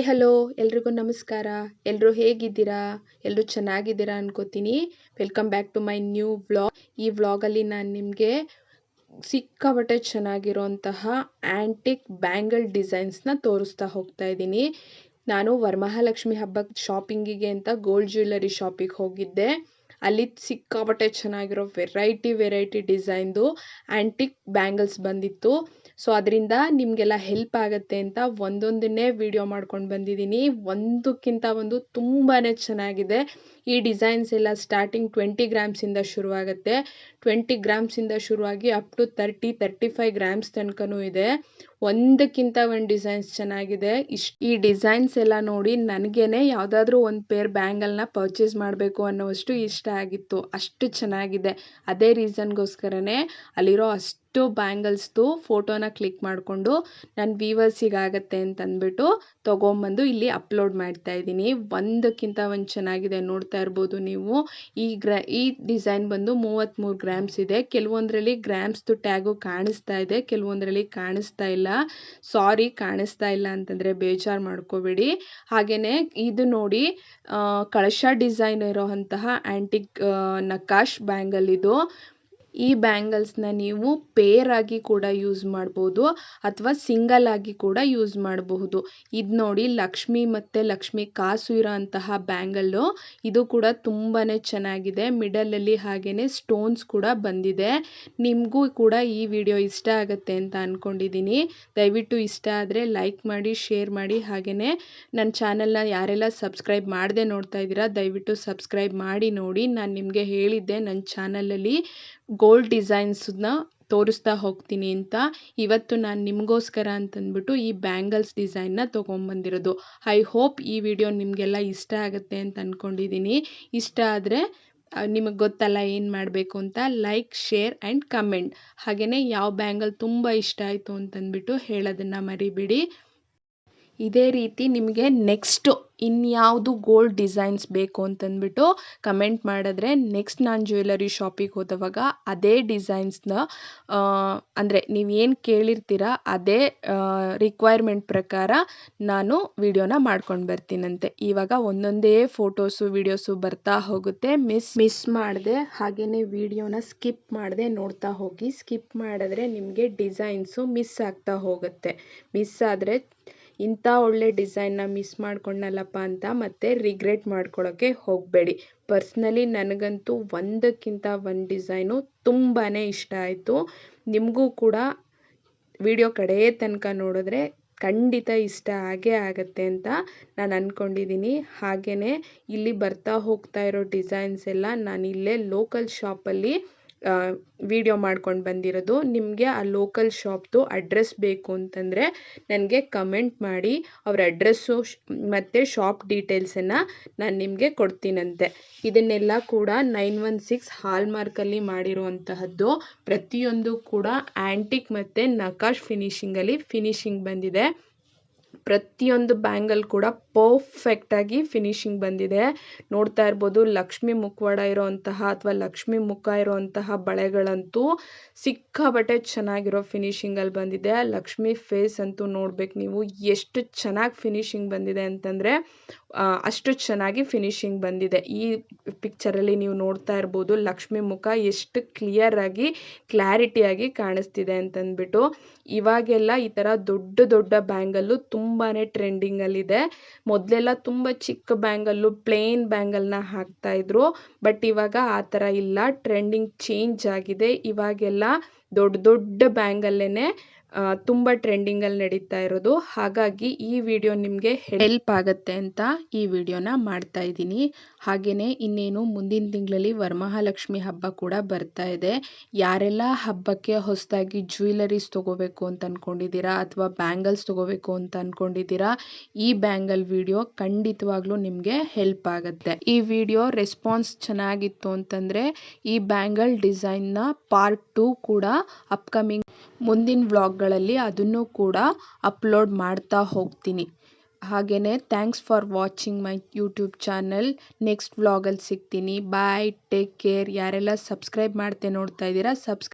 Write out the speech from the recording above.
Hi hello ಎಲ್ರಿಗೂ ನಮಸ್ಕಾರ. ಎಲ್ಲರೂ ಹೇಗಿದ್ದೀರಾ? ಎಲ್ಲರೂ ಚೆನ್ನಾಗಿದ್ದೀರಾ ಅನ್ಕೋತೀನಿ. Welcome back to my new vlog ಈ ವ್ಲಾಗಲ್ಲಿ ನಾನು ನಿಮಗೆ ಸಿಕ್ಕಾಪಟ್ಟೆ ಚೆನ್ನಾಗಿರೋಂತಹ ಆ್ಯಂಟಿಕ್ ಬ್ಯಾಂಗಲ್ ಡಿಸೈನ್ಸ್ನ ತೋರಿಸ್ತಾ ಹೋಗ್ತಾ ಇದ್ದೀನಿ. ನಾನು ವರಮಹಾಲಕ್ಷ್ಮಿ ಹಬ್ಬಕ್ಕೆ ಶಾಪಿಂಗಿಗೆ ಅಂತ ಗೋಲ್ಡ್ ಜ್ಯುವೆಲ್ಲರಿ ಶಾಪಿಗೆ ಹೋಗಿದ್ದೆ. ಅಲ್ಲಿ ಸಿಕ್ಕಾಪಟ್ಟೆ ಚೆನ್ನಾಗಿರೋ ವೆರೈಟಿ ವೆರೈಟಿ ಡಿಸೈನ್ದು ಆ್ಯಂಟಿಕ್ ಬ್ಯಾಂಗಲ್ಸ್ ಬಂದಿತ್ತು. ಸೊ ಅದರಿಂದ ನಿಮಗೆಲ್ಲ ಹೆಲ್ಪ್ ಆಗುತ್ತೆ ಅಂತ ಒಂದೊಂದನ್ನೇ ವಿಡಿಯೋ ಮಾಡ್ಕೊಂಡು ಬಂದಿದ್ದೀನಿ. ಒಂದಕ್ಕಿಂತ ಒಂದು ತುಂಬಾ ಚೆನ್ನಾಗಿದೆ. ಈ ಡಿಸೈನ್ಸ್ ಎಲ್ಲ ಸ್ಟಾರ್ಟಿಂಗ್ ಟ್ವೆಂಟಿ ಗ್ರಾಮ್ಸಿಂದ ಶುರುವಾಗುತ್ತೆ. ಟ್ವೆಂಟಿ ಗ್ರಾಮ್ಸಿಂದ ಶುರುವಾಗಿ up to thirty thirty five grams ತನಕನೂ ಇದೆ. ಒಂದಕ್ಕಿಂತ ಒಂದು ಡಿಸೈನ್ಸ್ ಚೆನ್ನಾಗಿದೆ. ಇಷ್ಟು, ಈ ಡಿಸೈನ್ಸ್ ಎಲ್ಲ ನೋಡಿ ನನಗೇನೆ ಯಾವುದಾದ್ರೂ ಒಂದು ಪೇರ್ ಬ್ಯಾಂಗಲ್ನ ಪರ್ಚೇಸ್ ಮಾಡಬೇಕು ಅನ್ನೋವಷ್ಟು ಇಷ್ಟ ಆಗಿತ್ತು. ಅಷ್ಟು ಚೆನ್ನಾಗಿದೆ. ಅದೇ ರೀಸನ್ಗೋಸ್ಕರನೇ ಅಲ್ಲಿರೋ ಅಷ್ಟು ಬ್ಯಾಂಗಲ್ಸ್ದು ಫೋಟೋನ ಕ್ಲಿಕ್ ಮಾಡಿಕೊಂಡು ನನ್ನ ವೀವರ್ಸಿಗಾಗತ್ತೆ ಅಂತಂದ್ಬಿಟ್ಟು ತೊಗೊಂಬಂದು ಇಲ್ಲಿ ಅಪ್ಲೋಡ್ ಮಾಡ್ತಾ ಇದ್ದೀನಿ. ಒಂದಕ್ಕಿಂತ ಒಂದು ಚೆನ್ನಾಗಿದೆ ನೋಡ್ತಾ ಇರ್ಬೋದು ನೀವು. ಈ ಗ್ರಾ, ಈ ಡಿಸೈನ್ ಬಂದು ಮೂವತ್ತ್ಮೂರು ಗ್ರಾಮ್ಸ್ ಇದೆ. ಕೆಲವೊಂದರಲ್ಲಿ ಗ್ರಾಮ್ಸ್ದು ಟ್ಯಾಗು ಕಾಣಿಸ್ತಾ ಇದೆ. ಕೆಲವೊಂದರಲ್ಲಿ ಕಾಣಿಸ್ತಾ ಇಲ್ಲ. ಸಾರಿ, ಕಾಣಿಸ್ತಾ ಇಲ್ಲ ಅಂತಂದರೆ ಬೇಜಾರು ಮಾಡ್ಕೋಬೇಡಿ. ಹಾಗೆಯೇ ಇದು ನೋಡಿ ಕಳಶ ಡಿಸೈನ್ ಇರೋವಂತಹ ಆ್ಯಂಟಿಕ್ ನಕಾಶ್ ಬ್ಯಾಂಗಲ್ ಇದು. ಈ ಬ್ಯಾಂಗಲ್ಸ್ನ ನೀವು ಆಗಿ ಕೂಡ ಯೂಸ್ ಮಾಡ್ಬೋದು ಅಥವಾ ಸಿಂಗಲ್ ಆಗಿ ಕೂಡ ಯೂಸ್ ಮಾಡಬಹುದು. ಇದು ನೋಡಿ ಲಕ್ಷ್ಮಿ ಮತ್ತು ಲಕ್ಷ್ಮಿ ಕಾಸು ಇರೋಂತಹ ಬ್ಯಾಂಗಲ್ಲು. ಇದು ಕೂಡ ತುಂಬಾ ಚೆನ್ನಾಗಿದೆ. ಮಿಡಲಲ್ಲಿ ಹಾಗೆಯೇ ಸ್ಟೋನ್ಸ್ ಕೂಡ ಬಂದಿದೆ. ನಿಮಗೂ ಕೂಡ ಈ ವಿಡಿಯೋ ಇಷ್ಟ ಆಗುತ್ತೆ ಅಂತ ಅಂದ್ಕೊಂಡಿದ್ದೀನಿ ದಯವಿಟ್ಟು ಇಷ್ಟ ಆದರೆ ಲೈಕ್ ಮಾಡಿ, ಶೇರ್ ಮಾಡಿ ಹಾಗೆಯೇ ನನ್ನ ಚಾನಲ್ನ ಯಾರೆಲ್ಲ ಸಬ್ಸ್ಕ್ರೈಬ್ ಮಾಡದೆ ನೋಡ್ತಾ ಇದ್ದೀರಾ ದಯವಿಟ್ಟು ಸಬ್ಸ್ಕ್ರೈಬ್ ಮಾಡಿ ನೋಡಿ. ನಾನು ನಿಮಗೆ ಹೇಳಿದ್ದೆ ನನ್ನ ಚಾನಲಲ್ಲಿ ಗೋಲ್ಡ್ ಡಿಸೈನ್ಸನ್ನ ತೋರಿಸ್ತಾ ಹೋಗ್ತೀನಿ ಅಂತ. ಇವತ್ತು ನಾನು ನಿಮಗೋಸ್ಕರ ಅಂತಂದ್ಬಿಟ್ಟು ಈ ಬ್ಯಾಂಗಲ್ಸ್ ಡಿಸೈನ್ನ ತೊಗೊಂಬಂದಿರೋದು. ಐ ಹೋಪ್ ಈ ವಿಡಿಯೋ ನಿಮಗೆಲ್ಲ ಇಷ್ಟ ಆಗುತ್ತೆ ಅಂತ ಅಂದ್ಕೊಂಡಿದ್ದೀನಿ ಇಷ್ಟ ಆದರೆ ನಿಮಗೆ ಗೊತ್ತಲ್ಲ ಏನು ಮಾಡಬೇಕು ಅಂತ ಲೈಕ್, ಶೇರ್ ಆ್ಯಂಡ್ ಕಮೆಂಟ್. ಹಾಗೆಯೇ ಯಾವ ಬ್ಯಾಂಗಲ್ ತುಂಬ ಇಷ್ಟ ಆಯಿತು ಅಂತಂದ್ಬಿಟ್ಟು ಹೇಳೋದನ್ನು ಮರಿಬೇಡಿ. ಇದೇ ರೀತಿ ನಿಮಗೆ ನೆಕ್ಸ್ಟು ಇನ್ಯಾವುದು ಗೋಲ್ಡ್ ಡಿಸೈನ್ಸ್ ಬೇಕು ಅಂತಂದ್ಬಿಟ್ಟು ಕಮೆಂಟ್ ಮಾಡಿದ್ರೆ ನೆಕ್ಸ್ಟ್ ನಾನು ಜ್ಯುವೆಲರಿ ಶಾಪಿಗೆ ಹೋದವಾಗ ಅದೇ ಡಿಸೈನ್ಸ್ನ ಅಂದರೆ ನೀವೇನು ಕೇಳಿರ್ತೀರ ಅದೇ ರಿಕ್ವೈರ್ಮೆಂಟ್ ಪ್ರಕಾರ ನಾನು ವಿಡಿಯೋನ ಮಾಡ್ಕೊಂಡು ಬರ್ತೀನಂತೆ. ಇವಾಗ ಒಂದೊಂದೇ ಫೋಟೋಸು ವಿಡಿಯೋಸು ಬರ್ತಾ ಹೋಗುತ್ತೆ. ಮಿಸ್ ಮಿಸ್ ಮಾಡಿದೆ ಹಾಗೆಯೇ ವಿಡಿಯೋನ ಸ್ಕಿಪ್ ಮಾಡಿದೆ, ನೋಡ್ತಾ ಹೋಗಿ. ಸ್ಕಿಪ್ ಮಾಡಿದ್ರೆ ನಿಮಗೆ ಡಿಸೈನ್ಸು ಮಿಸ್ ಆಗ್ತಾ ಹೋಗುತ್ತೆ. ಮಿಸ್ ಆದರೆ ಇಂಥ ಒಳ್ಳೆ ಡಿಸೈನ್ನ ಮಿಸ್ ಮಾಡ್ಕೊಂಡ್ನಲ್ಲಪ್ಪ ಅಂತ ಮತ್ತೆ ರಿಗ್ರೆಟ್ ಮಾಡ್ಕೊಳ್ಳೋಕ್ಕೆ ಹೋಗಬೇಡಿ. ಪರ್ಸ್ನಲಿ ನನಗಂತೂ ಒಂದಕ್ಕಿಂತ ಒಂದು ಡಿಸೈನು ತುಂಬಾ ಇಷ್ಟ ಆಯಿತು. ನಿಮಗೂ ಕೂಡ ವಿಡಿಯೋ ಕಡೆಯ ತನಕ ನೋಡಿದ್ರೆ ಖಂಡಿತ ಇಷ್ಟ ಆಗೇ ಆಗತ್ತೆ ಅಂತ ನಾನು ಅಂದ್ಕೊಂಡಿದ್ದೀನಿ ಹಾಗೆಯೇ ಇಲ್ಲಿ ಬರ್ತಾ ಹೋಗ್ತಾ ಇರೋ ಡಿಸೈನ್ಸ್ ಎಲ್ಲ ನಾನು ಇಲ್ಲೇ ಲೋಕಲ್ ಶಾಪಲ್ಲಿ ವಿಡಿಯೋ ಮಾಡ್ಕೊಂಡು ಬಂದಿರೋದು. ನಿಮಗೆ ಆ ಲೋಕಲ್ ಶಾಪ್ದು ಅಡ್ರೆಸ್ ಬೇಕು ಅಂತಂದರೆ ನನಗೆ ಕಮೆಂಟ್ ಮಾಡಿ. ಅವ್ರ ಅಡ್ರೆಸ್ಸು ಮತ್ತು ಶಾಪ್ ಡೀಟೇಲ್ಸನ್ನು ನಾನು ನಿಮಗೆ ಕೊಡ್ತೀನಂತೆ. ಇದನ್ನೆಲ್ಲ ಕೂಡ ನೈನ್ ಒನ್ ಸಿಕ್ಸ್ ಹಾಲ್ಮಾರ್ಕಲ್ಲಿ ಮಾಡಿರುವಂತಹದ್ದು. ಪ್ರತಿಯೊಂದು ಕೂಡ ಆ್ಯಂಟಿಕ್ ಮತ್ತು ನಕಾಶ್ ಫಿನಿಶಿಂಗಲ್ಲಿ ಫಿನಿಶಿಂಗ್ ಬಂದಿದೆ. ಪ್ರತಿಯೊಂದು ಬ್ಯಾಂಗಲ್ ಕೂಡ ಪರ್ಫೆಕ್ಟಾಗಿ ಫಿನಿಶಿಂಗ್ ಬಂದಿದೆ. ನೋಡ್ತಾ ಇರ್ಬೋದು, ಲಕ್ಷ್ಮಿ ಮುಖವಾಡ ಇರೋವಂತಹ ಅಥವಾ ಲಕ್ಷ್ಮಿ ಮುಖ ಇರೋವಂತಹ ಬಳೆಗಳಂತೂ ಸಿಕ್ಕಾಬಟ್ಟೆ ಚೆನ್ನಾಗಿರೋ ಫಿನಿಶಿಂಗಲ್ಲಿ ಬಂದಿದೆ. ಲಕ್ಷ್ಮಿ ಫೇಸ್ ಅಂತೂ ನೋಡ್ಬೇಕು ನೀವು, ಎಷ್ಟು ಚೆನ್ನಾಗಿ ಫಿನಿಶಿಂಗ್ ಬಂದಿದೆ ಅಂತಂದರೆ ಅಷ್ಟು ಚೆನ್ನಾಗಿ ಫಿನಿಶಿಂಗ್ ಬಂದಿದೆ. ಈ ಪಿಕ್ಚರಲ್ಲಿ ನೀವು ನೋಡ್ತಾ ಇರ್ಬೋದು, ಲಕ್ಷ್ಮಿ ಮುಖ ಎಷ್ಟು ಕ್ಲಿಯರಾಗಿ, ಕ್ಲಾರಿಟಿಯಾಗಿ ಕಾಣಿಸ್ತಿದೆ ಅಂತಂದ್ಬಿಟ್ಟು. ಇವಾಗೆಲ್ಲ ಈ ಥರ ದೊಡ್ಡ ದೊಡ್ಡ ಬ್ಯಾಂಗಲ್ಲು ತುಂಬಾ ಟ್ರೆಂಡಿಂಗಲ್ಲಿದೆ. ಮೊದಲೆಲ್ಲ ತುಂಬ ಚಿಕ್ಕ ಬ್ಯಾಂಗಲ್ಲು ಪ್ಲೇನ್ ಬ್ಯಾಂಗಲ್ನ ಹಾಕ್ತಾಯಿದ್ರು ಬಟ್ ಇವಾಗ ಆ ಥರ ಇಲ್ಲ. ಟ್ರೆಂಡಿಂಗ್ ಚೇಂಜ್ ಆಗಿದೆ. ಇವಾಗೆಲ್ಲ ದೊಡ್ಡ ದೊಡ್ಡ ಬ್ಯಾಂಗಲ್ಲೇ ತುಂಬ ಟ್ರೆಂಡಿಂಗಲ್ಲಿ ನಡೀತಾ ಇರೋದು. ಹಾಗಾಗಿ ಈ ವಿಡಿಯೋ ನಿಮಗೆ ಹೆಲ್ಪ್ ಆಗುತ್ತೆ ಅಂತ ಈ ವಿಡಿಯೋನ ಮಾಡ್ತಾ ಇದ್ದೀನಿ. ಹಾಗೆಯೇ ಇನ್ನೇನು ಮುಂದಿನ ತಿಂಗಳಲ್ಲಿ ವರಮಹಾಲಕ್ಷ್ಮಿ ಹಬ್ಬ ಕೂಡ ಬರ್ತಾ ಇದೆ. ಯಾರೆಲ್ಲ ಹಬ್ಬಕ್ಕೆ ಹೊಸದಾಗಿ ಜ್ಯುವೆಲರೀಸ್ ತೊಗೋಬೇಕು ಅಂತ ಅಂದ್ಕೊಂಡಿದ್ದೀರಾ ಅಥವಾ ಬ್ಯಾಂಗಲ್ಸ್ ತೊಗೋಬೇಕು ಅಂತ ಅಂದ್ಕೊಂಡಿದ್ದೀರಾ ಈ ಬ್ಯಾಂಗಲ್ ವಿಡಿಯೋ ಖಂಡಿತವಾಗ್ಲೂ ನಿಮಗೆ ಹೆಲ್ಪ್ ಆಗುತ್ತೆ. ಈ ವಿಡಿಯೋ ರೆಸ್ಪಾನ್ಸ್ ಚೆನ್ನಾಗಿತ್ತು ಅಂತಂದರೆ ಈ ಬ್ಯಾಂಗಲ್ ಡಿಸೈನ್ನ ಪಾರ್ಟ್ ಟೂ ಕೂಡ ಅಪ್ಕಮಿಂಗ್ ಮುಂದಿನ ವ್ಲಾಗ್ಗಳಲ್ಲಿ ಅದನ್ನು ಕೂಡ ಅಪ್ಲೋಡ್ ಮಾಡ್ತಾ ಹೋಗ್ತೀನಿ. ಹಾಗೆಯೇ thanks for watching my YouTube channel. Next ವ್ಲಾಗಲ್ಲಿ ಸಿಗ್ತೀನಿ. Bye, take care. ಯಾರೆಲ್ಲ ಸಬ್ಸ್ಕ್ರೈಬ್ ಮಾಡ್ತೆ ನೋಡ್ತಾ ಇದ್ದೀರಾ ಸಬ್ಸ್ಕ್ರೈಬ್